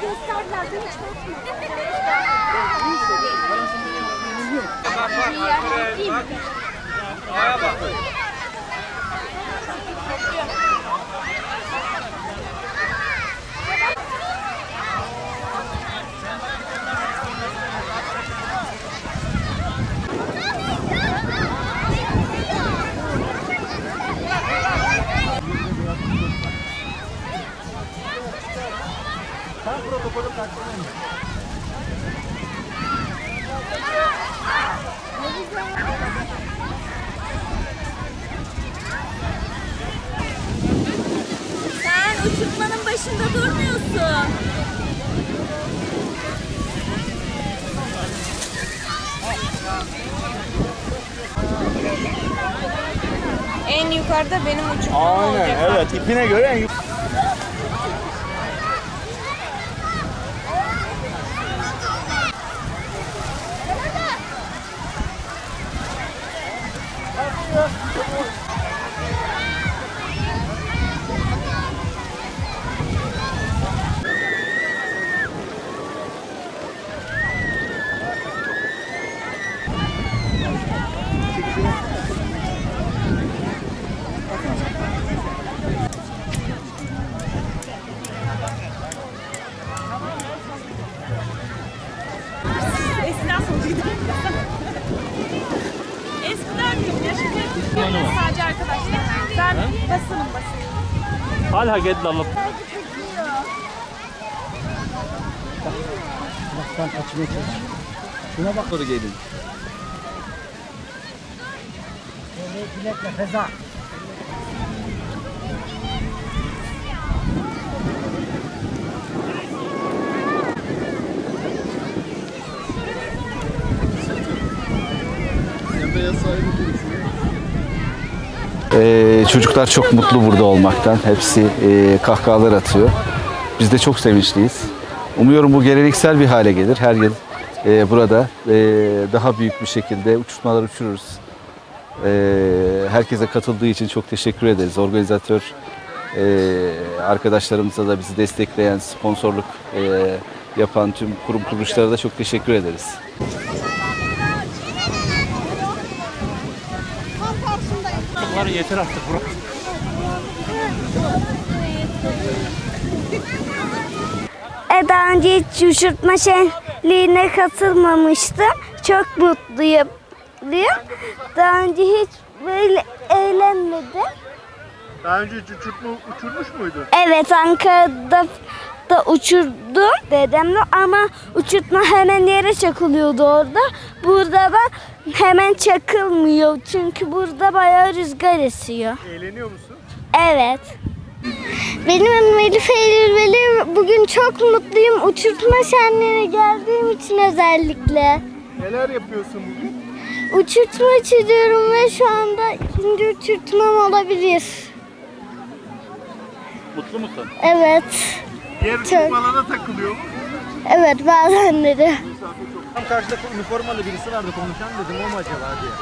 gösterdiler değil mi? Bak bak bak. Ayağa bak. Uçurtmanın başında durmuyorsun. En yukarıda benim uçurtmam Aynen olacak. evet ipine göre en yuk- Eskiden sadece arkadaşlar. Ben basınım basın. Hala geldi Allah. Baktan kaçmaya çalış. Şuna bak. Doğru gelin. Böyle bilekle feza. Ee, çocuklar çok mutlu burada olmaktan. Hepsi e, kahkahalar atıyor. Biz de çok sevinçliyiz. Umuyorum bu geleneksel bir hale gelir. Her yıl e, burada e, daha büyük bir şekilde uçurtmalar uçururuz. E, herkese katıldığı için çok teşekkür ederiz. Organizatör e, arkadaşlarımıza da bizi destekleyen, sponsorluk e, yapan tüm kurum kuruluşlara da çok teşekkür ederiz. Bunlar yeter artık bro. E, daha önce hiç uçurtma şenliğine katılmamıştım. Çok mutluyum. Daha önce hiç böyle eğlenmedim. Daha önce hiç uçurtma uçurmuş muydun? Evet Ankara'da da uçurdum dedemle ama uçurtma hemen yere çakılıyordu orada. Burada da hemen çakılmıyor çünkü burada bayağı rüzgar esiyor. Eğleniyor musun? Evet. Benim adım Elif Eylül Veli. Bugün çok mutluyum. Uçurtma şenliğine geldiğim için özellikle. Neler yapıyorsun bugün? Uçurtma uçuruyorum ve şu anda ikinci uçurtmam olabilir. Mutlu musun? Evet. Diğer uçurtmalara takılıyor mu? Evet bazenleri. Tam karşıda üniformalı birisi vardı konuşan dedim o mu acaba diye.